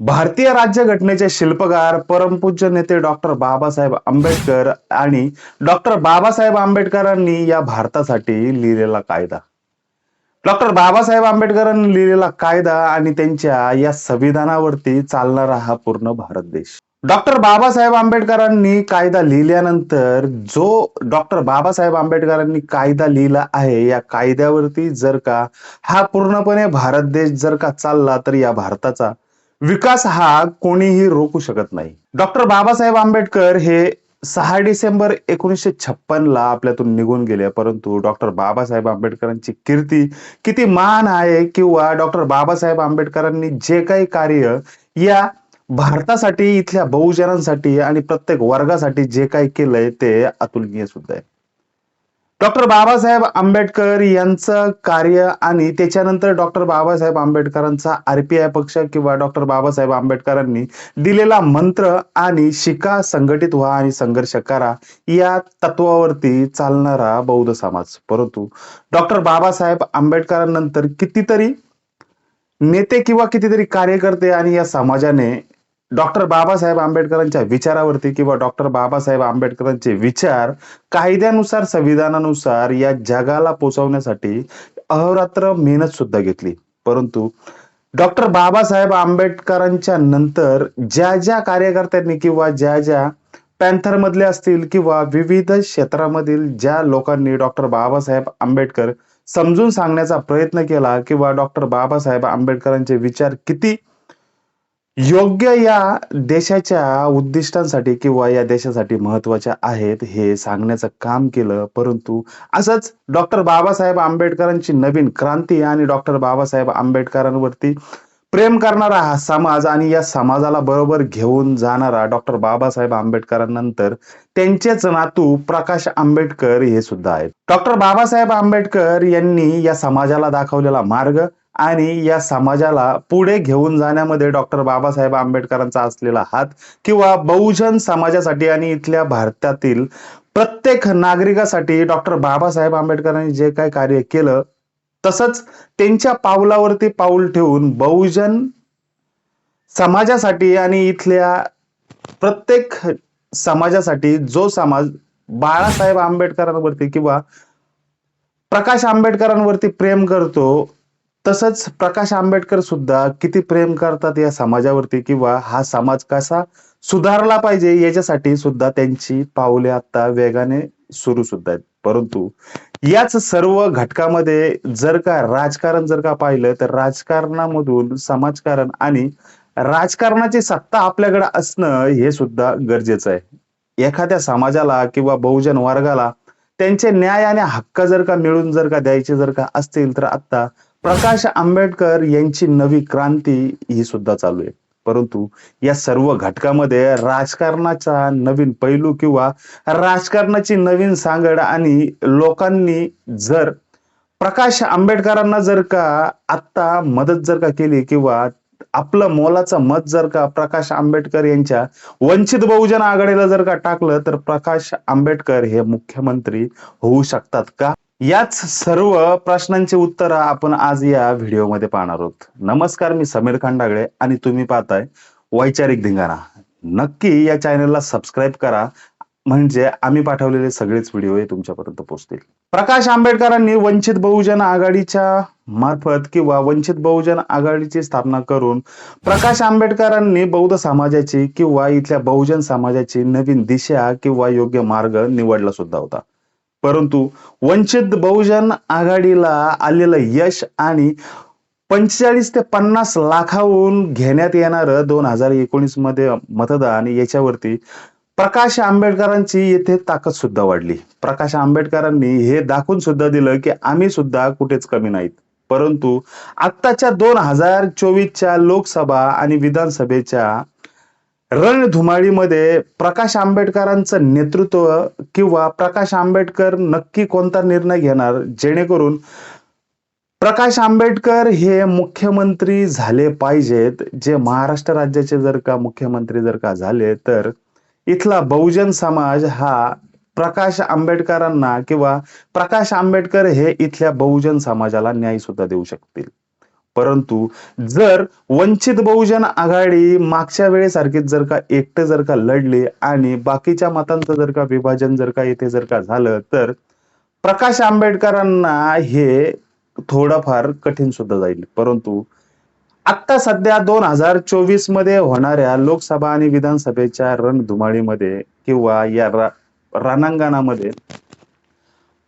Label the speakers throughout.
Speaker 1: भारतीय राज्यघटनेचे शिल्पकार परमपूज्य नेते डॉक्टर बाबासाहेब आंबेडकर आणि डॉक्टर बाबासाहेब आंबेडकरांनी या भारतासाठी लिहिलेला कायदा. डॉक्टर बाबासाहेब आंबेडकरांनी लिहिलेला कायदा आणि त्यांच्या या संविधानावरती चालणारा हा पूर्ण भारत देश. डॉक्टर बाबासाहेब आंबेडकरांनी कायदा लिहिल्यानंतर जो डॉक्टर बाबासाहेब आंबेडकरांनी कायदा लिहिला आहे या कायद्यावरती जर का हा पूर्णपणे भारत देश जर का चालला तर या भारताचा विकास हा कोणीही रोखू शकत नाही. डॉक्टर बाबासाहेब आंबेडकर हे सहा डिसेंबर एकोणीसशे छप्पन ला आपल्यातून निघून गेले. परंतु डॉक्टर बाबासाहेब आंबेडकरांची कीर्ती किती महान आहे किंवा डॉक्टर बाबासाहेब आंबेडकरांनी जे काही कार्य या भारतासाठी इथल्या बहुजनांसाठी आणि प्रत्येक वर्गासाठी जे काही केलंय ते अतुलनीय सुद्धा आहे. डॉक्टर बाबासाहेब आंबेडकर यांचं कार्य आणि त्याच्यानंतर डॉक्टर बाबासाहेब आंबेडकरांचा आरपीआय पक्ष किंवा डॉक्टर बाबासाहेब आंबेडकरांनी दिलेला मंत्र आणि शिका संघटित व्हा आणि संघर्ष करा या तत्वावरती चालणारा बौद्ध समाज. परंतु डॉक्टर बाबासाहेब आंबेडकरांनंतर कितीतरी नेते किंवा कितीतरी कार्यकर्ते आणि या समाजाने डॉक्टर बाबासाहेब आंबेडकरांच्या विचारावरती किंवा डॉक्टर बाबासाहेब आंबेडकरांचे विचार कायद्यानुसार संविधानानुसार या जगाला पोचवण्यासाठी अहोरात्र मेहनत सुद्धा घेतली. परंतु डॉक्टर बाबासाहेब आंबेडकरांच्या नंतर ज्या ज्या कार्यकर्त्यांनी किंवा ज्या ज्या पॅन्थर मधले असतील किंवा विविध क्षेत्रामधील ज्या लोकांनी डॉक्टर बाबासाहेब आंबेडकर समजून सांगण्याचा प्रयत्न केला किंवा डॉक्टर बाबासाहेब आंबेडकरांचे विचार किती योग्य या देशाच्या उद्दिष्टांसाठी किंवा या देशासाठी महत्त्वाच्या आहेत हे सांगण्याचं काम केलं. परंतु असंच डॉक्टर बाबासाहेब आंबेडकरांची नवीन क्रांती आणि डॉक्टर बाबासाहेब आंबेडकरांवरती प्रेम करणारा हा समाज आणि या समाजाला बरोबर घेऊन जाणारा डॉक्टर बाबासाहेब आंबेडकरांनंतर त्यांचेच नातू प्रकाश आंबेडकर हे सुद्धा आहेत. डॉक्टर बाबासाहेब आंबेडकर यांनी या समाजाला दाखवलेला मार्ग आणि या समाजाला पुढे घेऊन जाण्यामध्ये डॉक्टर बाबासाहेब आंबेडकरांचा असलेला हात किंवा बहुजन समाजासाठी आणि इथल्या भारतातील प्रत्येक नागरिकासाठी डॉक्टर बाबासाहेब आंबेडकरांनी जे काही कार्य केलं तसंच त्यांच्या पावलावरती पाऊल ठेवून बहुजन समाजासाठी आणि इथल्या प्रत्येक समाजासाठी जो समाज बाळासाहेब आंबेडकरांवरती किंवा प्रकाश आंबेडकरांवरती प्रेम करतो तसंच प्रकाश आंबेडकर सुद्धा किती प्रेम करतात या समाजावरती किंवा हा समाज कसा सुधारला पाहिजे याच्यासाठी सुद्धा त्यांची पावले आता वेगाने सुरू सुद्धा आहेत. परंतु याच सर्व घटकामध्ये जर का राजकारण जर का पाहिलं तर राजकारणामधून समाजकारण आणि राजकारणाची सत्ता आपल्याकडे असणं हे सुद्धा गरजेचं आहे. एखाद्या समाजाला किंवा बहुजन वर्गाला त्यांचे न्याय आणि हक्क जर का मिळून जर का द्यायचे जर का असतील तर आता प्रकाश आंबेडकर यांची नवी क्रांती ही सुद्धा चालू आहे. परंतु या सर्व घटकामध्ये राजकारणाचा नवीन पैलू किंवा राजकारणाची नवीन सांगड आणि लोकांनी जर प्रकाश आंबेडकरांना जर का आत्ता मदत जर का केली किंवा आपलं मोलाचं मत जर का प्रकाश आंबेडकर यांच्या वंचित बहुजन आघाडीला जर का टाकलं तर प्रकाश आंबेडकर हे मुख्यमंत्री होऊ शकतात का? याच सर्व प्रश्नांची उत्तर आपण आज या व्हिडिओमध्ये पाहणार आहोत. नमस्कार मी समीर खांडागळे आणि तुम्ही पाहताय वैचारिक धिंगाणा. नक्की या चॅनलला सबस्क्राईब करा. म्हणजे आम्ही पाठवलेले सगळेच व्हिडिओ हे तुमच्यापर्यंत पोहोचतील. प्रकाश आंबेडकरांनी वंचित बहुजन आघाडीच्या मार्फत किंवा वंचित बहुजन आघाडीची स्थापना करून प्रकाश आंबेडकरांनी बौद्ध समाजाची किंवा इथल्या बहुजन समाजाची नवीन दिशा किंवा योग्य मार्ग निवडला सुद्धा होता. परंतु वंचित बहुजन आघाडीला आलेलं यश आणि पंचेचाळीस ते पन्नास लाखाहून घेण्यात येणार दोन हजार एकोणीसमध्ये मतदान याच्यावरती प्रकाश आंबेडकरांची येथे ताकद सुद्धा वाढली. प्रकाश आंबेडकरांनी हे दाखवून सुद्धा दिलं की आम्ही सुद्धा कुठेच कमी नाहीत. परंतु आत्ताच्या दोन हजार चोवीसच्या लोकसभा आणि विधानसभेच्या रणधुमाळीमध्ये प्रकाश आंबेडकरांचं नेतृत्व किंवा प्रकाश आंबेडकर नक्की कोणता निर्णय घेणार? जेणेकरून प्रकाश आंबेडकर हे मुख्यमंत्री झाले पाहिजेत. जे महाराष्ट्र राज्याचे जर का मुख्यमंत्री जर का झाले तर इथला बहुजन समाज हा प्रकाश आंबेडकरांना किंवा प्रकाश आंबेडकर हे इथल्या बहुजन समाजाला न्याय सुद्धा देऊ शकतील. परंतु जर वंचित बहुजन आघाडी मागच्या वेळेसारखीच जर का एकटं जर का लढले आणि बाकीच्या मतांचं जर का विभाजन जर का येथे जर का झालं तर प्रकाश आंबेडकरांना हे थोडंफार कठीण सुद्धा जाईल. परंतु आता सध्या दोन हजार चोवीसमध्ये होणाऱ्या लोकसभा आणि विधानसभेच्या रणधुमाळीमध्ये किंवा या रा- रणांगणामध्ये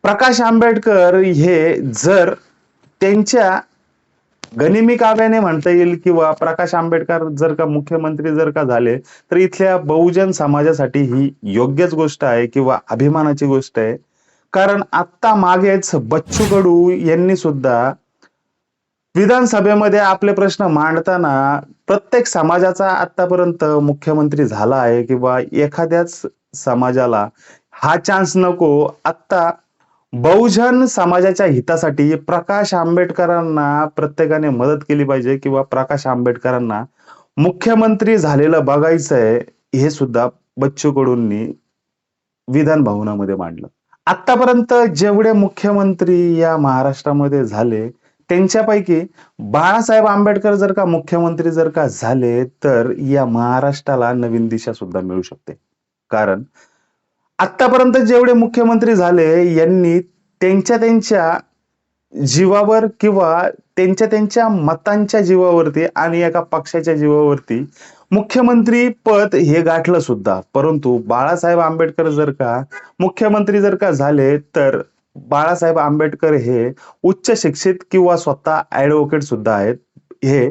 Speaker 1: प्रकाश आंबेडकर हे जर त्यांच्या गनिमी काव्याने म्हणता येईल किंवा प्रकाश आंबेडकर जर का मुख्यमंत्री जर का झाले तर इथल्या बहुजन समाजासाठी ही योग्यच गोष्ट आहे किंवा अभिमानाची गोष्ट आहे. कारण आत्ता मागेच बच्चू कडू यांनी सुद्धा विधानसभेमध्ये आपले प्रश्न मांडताना प्रत्येक समाजाचा आतापर्यंत मुख्यमंत्री झाला आहे किंवा एखाद्याच समाजाला हा चान्स नको आत्ता बहुजन समाजाच्या हितासाठी प्रकाश आंबेडकरांना प्रत्येकाने मदत केली पाहिजे किंवा प्रकाश आंबेडकरांना मुख्यमंत्री झालेलं बघायचंय हे सुद्धा बच्चू कडूंनी विधान भवनामध्ये मांडलं. आतापर्यंत जेवढे मुख्यमंत्री या महाराष्ट्रामध्ये झाले त्यांच्यापैकी बाळासाहेब आंबेडकर जर का मुख्यमंत्री जर का झाले तर या महाराष्ट्राला नवीन दिशा सुद्धा मिळू शकते. कारण आतापर्यंत जेवढे मुख्यमंत्री झाले यांनी त्यांच्या त्यांच्या जीवावर किंवा त्यांच्या त्यांच्या मतांच्या जीवावरती आणि एका पक्षाच्या जीवावरती मुख्यमंत्री पद हे गाठलं सुद्धा. परंतु बाळासाहेब आंबेडकर जर का मुख्यमंत्री जर का झाले तर बाळासाहेब आंबेडकर हे उच्च शिक्षित किंवा स्वतः ऍडव्होकेट सुद्धा आहेत. हे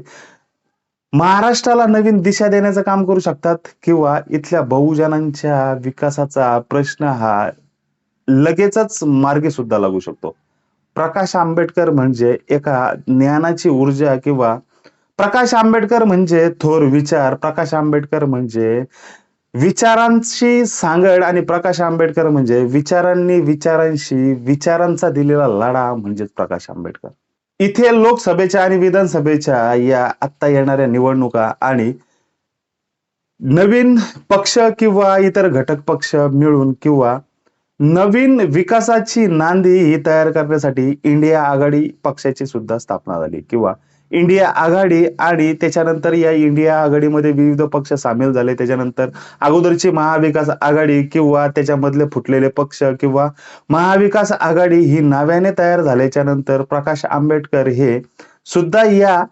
Speaker 1: महाराष्ट्राला नवीन दिशा देण्याचं काम करू शकतात किंवा इथल्या बहुजनांच्या विकासाचा प्रश्न हा लगेचच मार्गे सुद्धा लागू शकतो. प्रकाश आंबेडकर म्हणजे एका ज्ञानाची ऊर्जा किंवा प्रकाश आंबेडकर म्हणजे थोर विचार प्रकाश आंबेडकर म्हणजे विचारांची सांगड आणि प्रकाश आंबेडकर म्हणजे विचारांनी विचारांशी विचारांचा दिलेला लढा म्हणजेच प्रकाश आंबेडकर. इथे लोकसभेच्या आणि विधानसभेच्या या आत्ता येणाऱ्या निवडणुका आणि नवीन पक्ष किंवा इतर घटक पक्ष मिळून किंवा नवीन विकासाची नांदी ही तयार करण्यासाठी इंडिया आघाडी पक्षाची सुद्धा स्थापना झाली किंवा इंडिया आघाडी आणि त्याच्यानंतर या इंडिया आघाडीमध्ये विविध पक्ष सामील झाले. त्याच्यानंतर अगोदरची महाविकास आघाडी किंवा त्याच्यामधले फुटलेले पक्ष किंवा महाविकास आघाडी ही नव्याने तयार झाल्याच्यानंतर प्रकाश आंबेडकर हे सुद्धा या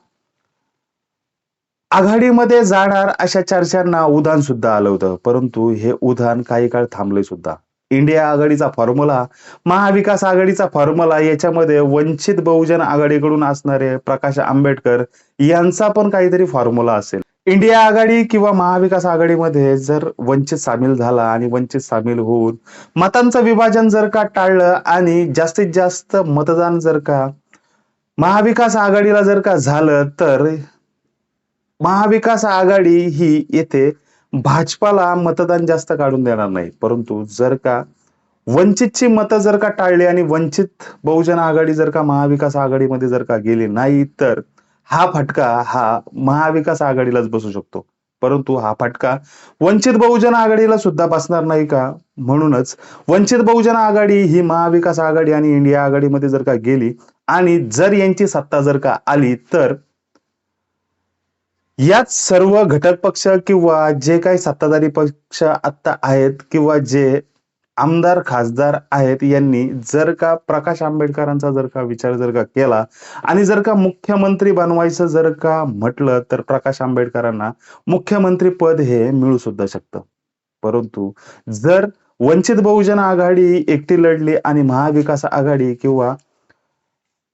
Speaker 1: आघाडीमध्ये जाणार अशा चर्चांना उधाण सुद्धा आलं होतं. परंतु हे उधाण काही काळ थांबले सुद्धा. इंडिया आघाडीचा फॉर्म्युला महाविकास आघाडीचा फॉर्म्युला याच्यामध्ये वंचित बहुजन आघाडीकडून असणारे प्रकाश आंबेडकर यांचा पण काहीतरी फॉर्म्युला असेल. इंडिया आघाडी किंवा महाविकास आघाडीमध्ये जर वंचित सामील झाला आणि वंचित सामील होऊन मतांचं विभाजन जर का टाळलं आणि जास्तीत जास्त मतदान जर का महाविकास आघाडीला जर का झालं तर महाविकास आघाडी ही येथे भाजपाला मतदान जास्त काढून देणार नाही. परंतु जर का वंचितची मतं जर का टाळली आणि वंचित बहुजन आघाडी जर का महाविकास आघाडीमध्ये जर का गेली नाही तर हा फटका हा महाविकास आघाडीलाच बसू शकतो. परंतु हा फटका वंचित बहुजन आघाडीला सुद्धा बसणार नाही का? म्हणूनच वंचित बहुजन आघाडी ही महाविकास आघाडी आणि इंडिया आघाडीमध्ये जर का गेली आणि जर यांची सत्ता जर का आली तर याच सर्व घटक पक्ष किंवा जे काही सत्ताधारी पक्ष आता आहेत किंवा जे आमदार खासदार आहेत यांनी जर का प्रकाश आंबेडकरांचा जर का विचार जर का केला आणि जर का मुख्यमंत्री बनवायचं जर का म्हटलं तर प्रकाश आंबेडकरांना मुख्यमंत्री पद हे मिळू सुद्धा शकतं. परंतु जर वंचित बहुजन आघाडी एकटी लढली आणि महाविकास आघाडी किंवा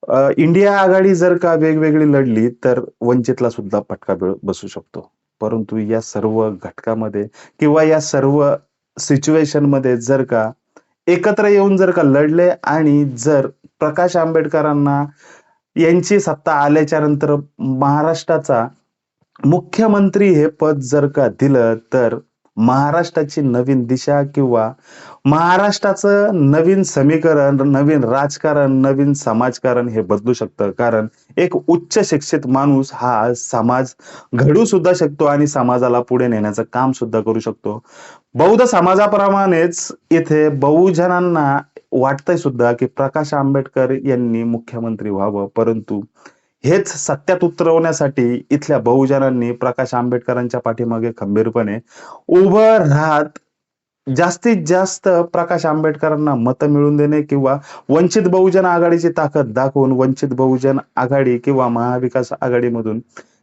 Speaker 1: इंडिया आघाडी जर का वेगवेगळी लढली तर वंचितला सुद्धा फटका बसू शकतो. परंतु या सर्व घटकामध्ये किंवा या सर्व सिच्युएशनमध्ये जर का एकत्र येऊन जर का लढले आणि जर प्रकाश आंबेडकरांना यांची सत्ता आल्याच्यानंतर महाराष्ट्राचा मुख्यमंत्री हे पद जर का दिलं तर महाराष्ट्राची नवीन दिशा किंवा महाराष्ट्राचं नवीन समीकरण नवीन राजकारण नवीन समाजकारण हे बदलू शकतं. कारण एक उच्च शिक्षित माणूस हा समाज घडू सुद्धा शकतो आणि समाजाला पुढे नेण्याचं काम सुद्धा करू शकतो. बौद्ध समाजाप्रमाणेच इथे बहुजनांना वाटतंय सुद्धा की प्रकाश आंबेडकर यांनी मुख्यमंत्री व्हावं. परंतु हेच सत्यात उतरवण्यासाठी इथल्या बहुजनांनी प्रकाश आंबेडकरांच्या पाठीमागे खंबीरपणे उभं राहत जास्तीत जास्त प्रकाश आंबेडकरांना मतं मिळवून देणे किंवा वंचित बहुजन आघाडीची ताकद दाखवून वंचित बहुजन आघाडी किंवा महाविकास आघाडीमधून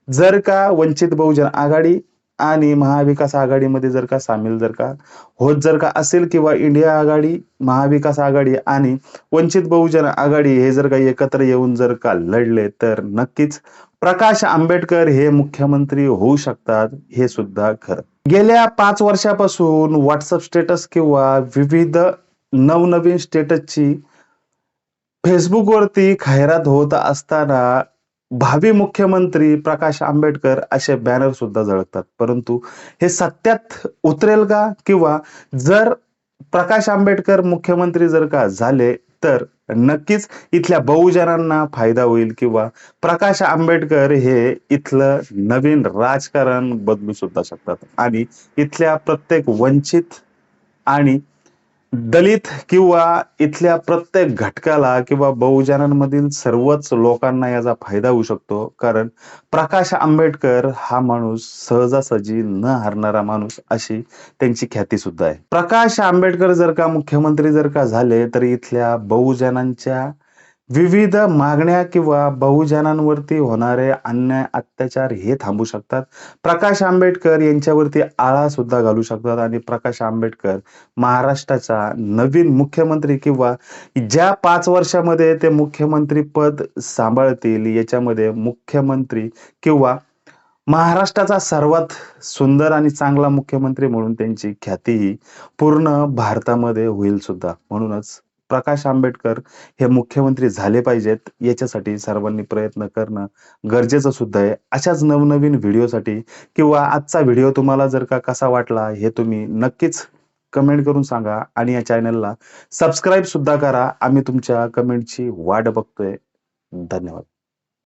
Speaker 1: जर का वंचित बहुजन आघाडी आणि महाविकास आघाडीमध्ये जर का सामील जर का होत जर का असेल किंवा इंडिया आघाडी महाविकास आघाडी आणि वंचित बहुजन आघाडी हे जर का एकत्र येऊन जर का लढले तर नक्कीच प्रकाश आंबेडकर हे मुख्यमंत्री होऊ शकतात हे सुद्धा खरं. गेल्या पाच वर्षापासून व्हॉट्सअप स्टेटस किंवा विविध नवनवीन स्टेटसची फेसबुकवरती खैरात होत असताना भावी मुख्यमंत्री प्रकाश आंबेडकर असे बॅनर सुद्धा झळकतात परंतु हे सत्यात उतरेल का? किंवा जर प्रकाश आंबेडकर मुख्यमंत्री जर का झाले तर नक्कीच इथल्या बहुजनांना फायदा होईल किंवा प्रकाश आंबेडकर हे इथलं नवीन राजकारण बदलू सुद्धा शकतात. आणि इथल्या प्रत्येक वंचित आणि दलित किंवा इथल्या प्रत्येक घटकाला किंवा बहुजनांमधील सर्वच लोकांना याचा फायदा होऊ शकतो. कारण प्रकाश आंबेडकर हा माणूस सहजासहजी न हरणारा माणूस अशी त्यांची ख्याती सुद्धा आहे. प्रकाश आंबेडकर जर का मुख्यमंत्री जर का झाले तर इथल्या बहुजनांच्या विविध मागण्या किंवा बहुजनांवरती होणारे अन्याय अत्याचार हे थांबू शकतात. प्रकाश आंबेडकर यांच्यावरती आळा सुद्धा घालू शकतात आणि प्रकाश आंबेडकर महाराष्ट्राचा नवीन मुख्यमंत्री किंवा ज्या पाच वर्षामध्ये ते मुख्यमंत्री पद सांभाळतील याच्यामध्ये मुख्यमंत्री किंवा महाराष्ट्राचा सर्वात सुंदर आणि चांगला मुख्यमंत्री म्हणून त्यांची ख्याती ही पूर्ण भारतामध्ये होईल सुद्धा. म्हणूनच प्रकाश आंबेडकर हे मुख्यमंत्री झाले पाहिजेत याच्यासाठी सर्वांनी प्रयत्न करणं गरजेचं सुद्धा आहे. अशाच नवनवीन व्हिडिओसाठी किंवा आजचा व्हिडिओ तुम्हाला जर का कसा वाटला हे तुम्ही नक्कीच कमेंट करून सांगा आणि या चॅनलला सबस्क्राईब सुद्धा करा. आम्ही तुमच्या कमेंटची वाट बघतोय. धन्यवाद.